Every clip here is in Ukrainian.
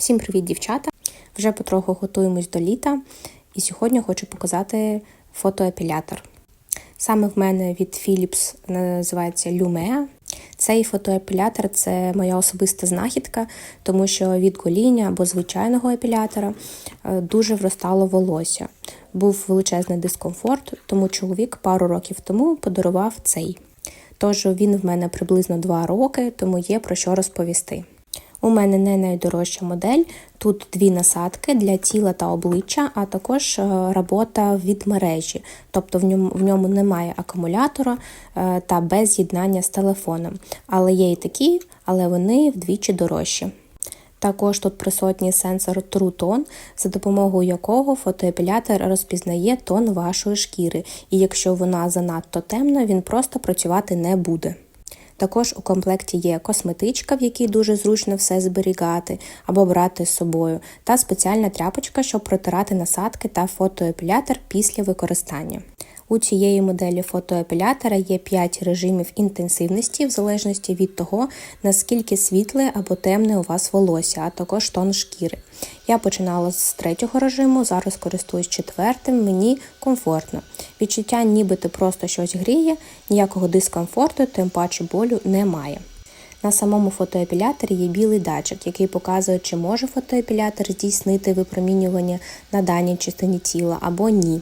Всім привіт, дівчата! Вже потроху готуємось до літа, і сьогодні хочу показати фотоепілятор. Саме в мене від Philips називається Lumea. Цей фотоепілятор це моя особиста знахідка, тому що від гоління або звичайного епілятора е, дуже вростало волосся. Був величезний дискомфорт, тому чоловік пару років тому подарував цей. Тож він в мене приблизно 2 роки, тому є про що розповісти. У мене не найдорожча модель. Тут дві насадки для тіла та обличчя, а також е, робота від мережі, тобто в ньому в ньому немає акумулятора е, та без з'єднання з телефоном. Але є і такі, але вони вдвічі дорожчі. Також тут присутній сенсор True Tone, за допомогою якого фотоепілятор розпізнає тон вашої шкіри, і якщо вона занадто темна, він просто працювати не буде. Також у комплекті є косметичка, в якій дуже зручно все зберігати або брати з собою, та спеціальна тряпочка, щоб протирати насадки та фотоепілятор після використання. У цієї моделі фотоепілятора є 5 режимів інтенсивності, в залежності від того, наскільки світле або темне у вас волосся, а також тон шкіри. Я починала з третього режиму, зараз користуюсь четвертим, мені комфортно. Відчуття, ніби ти просто щось гріє, ніякого дискомфорту, тим паче болю немає. На самому фотоепіляторі є білий датчик, який показує, чи може фотоепілятор здійснити випромінювання на даній частині тіла або ні.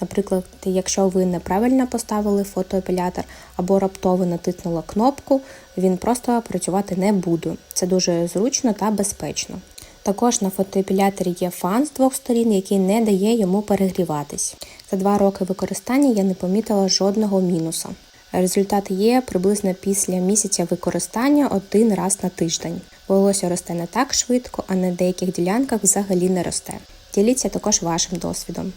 Наприклад, якщо ви неправильно поставили фотоепілятор або раптово натиснули кнопку, він просто працювати не буде. Це дуже зручно та безпечно. Також на фотоепіляторі є фан з двох сторін, який не дає йому перегріватись. За два роки використання я не помітила жодного мінуса. Результат є приблизно після місяця використання один раз на тиждень. Волосся росте не так швидко, а на деяких ділянках взагалі не росте. Діліться також вашим досвідом.